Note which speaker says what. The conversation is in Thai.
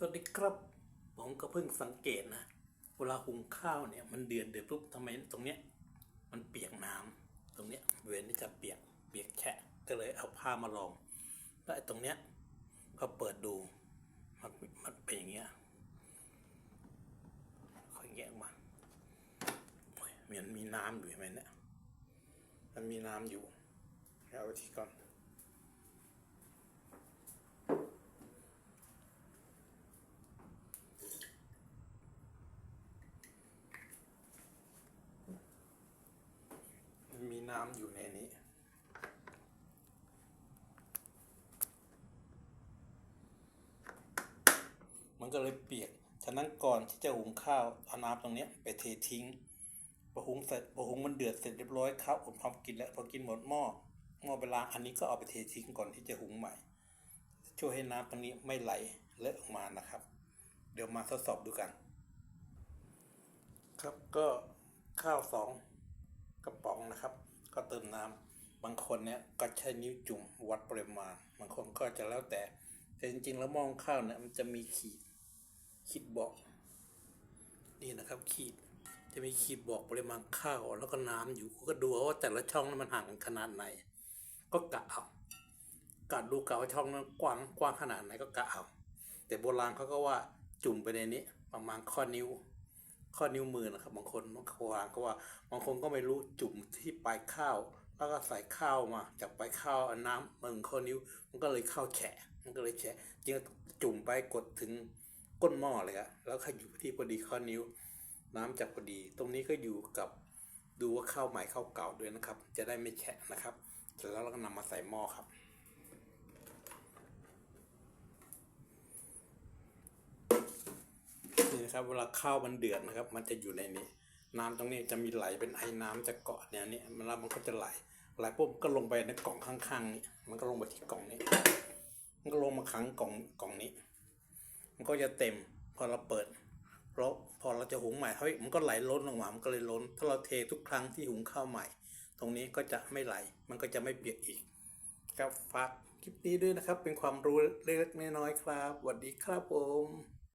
Speaker 1: สวัสดีครับ ผมก็เพิ่งสังเกตนะ เวลาหุงข้าวเนี่ย มันเดือดเดือดปุ๊บทำไมตรงเนี้ย มันเปียกน้ำตรงเนี้ยเวนนี่จะเปียกเปียกแฉะก็เลยเอาผ้ามาลองแล้วไอ้ตรงเนี้ยพอเปิดดู มันมันเป็นอย่างเงี้ยค่อยแยกมาโอ้ยมันมีน้ำอยู่เห็นไหมเนี่ยมันมีน้ำอยู่เอาไว้ที่ก่อน มั น้ำอยู่ในนี้ มันก็เลยเปียก ฉะนั้นก่อนที่จะหุงข้าวเอาน้ำตรงนี้ไปเททิ้งพอหุงเสร็จพอหุงมันเดือดเสร็จเรียบร้อยข้าวอบพร้อมกินแล้วพอกินหมดหม้อหม้อไปล้างอันนี้ก็เอาไปเททิ้งก่อนที่จะหุงใหม่ ช่วยให้น้ำตรงนี้ไม่ไหลเลอะออกมานะครับ เดี๋ยวมาทดสอบดูกัน ครับก็ข้าวสองกระป๋องนะครับ ก็เติมน้ำบางคนเนี่ยก็ใช้นิ้วจุ่มวัดปริมาณ บางคนก็จะแล้วแต่ แต่จริงๆแล้วมองข้าวเนี่ยมันจะมีขีดขีดบอก นี่นะครับขีดจะมีขีดบอกปริมาณข้าวแล้วก็น้ำอยู่ก็ดูว่าแต่ละช่องนั้นมันห่างกันขนาดไหน ก็กะเอากะดูกะว่าช่องนั้นกว้างกว้างขนาดไหนก็กะเอาแต่โบราณเขาก็ว่าจุ่มไปในนี้ประมาณข้อนิ้ว ข้อนิ้วมือนะครับ บางคนบางคนก็ว่า บางคนก็ไม่รู้จุ่มที่ปลายข้าว แล้วก็ใส่ข้าวมา จากปลายข้าวน้ำมันข้อนิ้ว มันก็เลยเข้าแฉะ มันก็เลยแฉะจริงๆจุ่มไปกดถึงก้นหม้อเลยอะแล้วก็อยู่ที่พอดีข้อนิ้ว น้ำจะพอดี ตรงนี้ก็อยู่กับดูว่าข้าวใหม่ข้าวเก่าด้วยนะครับ จะได้ไม่แฉะนะครับ เสร็จแล้วเราก็นำมาใส่หม้อครับ นะครับ เวลาข้าวมันเดือดนะครับ มันจะอยู่ในนี้ น้ำตรงนี้จะมีไหลเป็นไอ้น้ำจะเกาะเนี่ยนี่มันแล้วมันก็จะไหลไหลปุ๊บก็ลงไปในกล่องข้างๆนี่มันก็ลงไปที่กล่องนี้มันก็ลงมาขังกล่องกล่องนี้ มันก็จะเต็มพอเราเปิดแล้วพอเราจะหุงใหม่เฮ้ยมันก็ไหลล้นลงมามันก็เลยล้น ถ้าเราเททุกครั้งที่หุงข้าวใหม่ ตรงนี้ก็จะไม่ไหล มันก็จะไม่เปียกอีก ครับฝากคลิปนี้ด้วยนะครับ เป็นความรู้เล็กๆน้อยๆครับสวัสดีครับผม